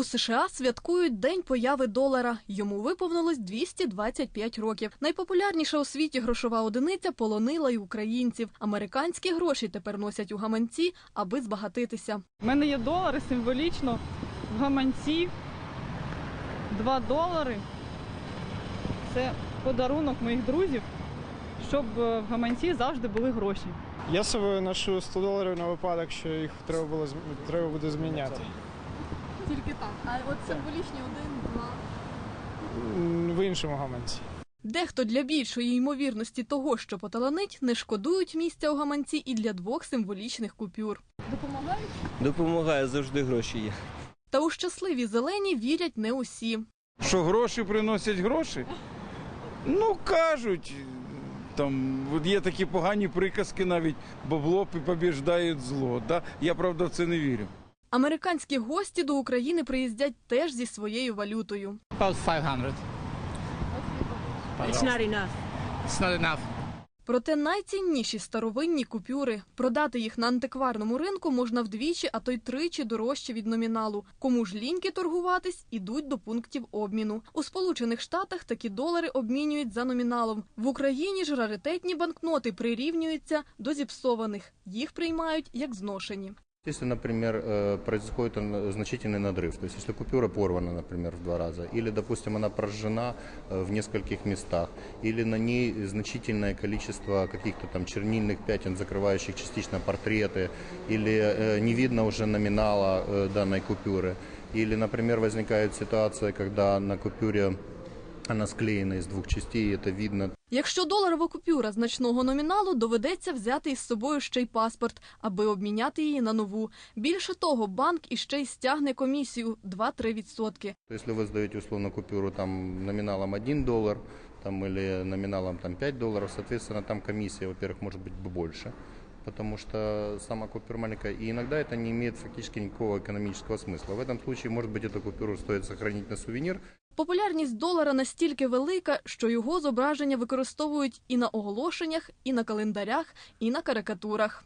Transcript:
У США святкують день появи долара. Йому виповнилось 225 років. Найпопулярніша у світі грошова одиниця полонила й українців. Американські гроші тепер носять у гаманці, аби збагатитися. У мене є долари символічно в гаманці. 2 долари. Це подарунок моїх друзів, щоб е, в гаманці завжди були гроші. Я з собою ношу 100 доларів на випадок, що їх треба було треба буде зміняти. Тільки так. А от символічні один, два. В іншому гаманці. Дехто для більшої ймовірності того, що поталанить, не шкодують місця у гаманці і для двох символічних купюр. Допомагають? Допомагає завжди гроші є. Та у щасливі зелені вірять не усі. Що гроші приносять гроші? Ну, кажуть. Там от є такі погані приказки навіть бабло побіждає зло. Да? Я правда в це не вірю. Американські гості до України приїздять теж зі своєю валютою. About 500. It's not enough. It's not enough. Проте найцінніші старовинні купюри. Продати їх на антикварному ринку можна вдвічі, а то й тричі дорожче від номіналу. Кому ж ліньки торгуватись, ідуть до пунктів обміну. У Сполучених Штатах такі долари обмінюють за номіналом. В Україні ж раритетні банкноти прирівнюються до зіпсованих. Їх приймають як зношені. Если, например, э, происходит он- значительный надрыв, то есть если купюра порвана, например, в два раза, или, допустим, она прожжена э, в нескольких местах, или на ней значительное количество каких-то там чернильных пятен, закрывающих частично портреты, или э, не видно уже номинала э, данной купюры, или, например, возникает ситуация, когда на купюре она склеена из двух частей, и это видно, Якщо доларова купюра значного номіналу, доведеться взяти із собою ще й паспорт, аби обміняти її на нову. Більше того, банк іще й стягне комісію 2-3 відсотки. То Если вы сдаете условно купюру там номиналом 1 доллар там, или номиналом там, 5 долларов, соответственно, там комиссия, во-первых, может быть больше, потому что сама купюра маленькая, и иногда это не имеет фактически никакого экономического смысла. В этом случае, может быть, эту купюру стоит сохранить на сувенир, Популярність долара настільки велика, що його зображення використовують і на оголошеннях, і на календарях, і на карикатурах.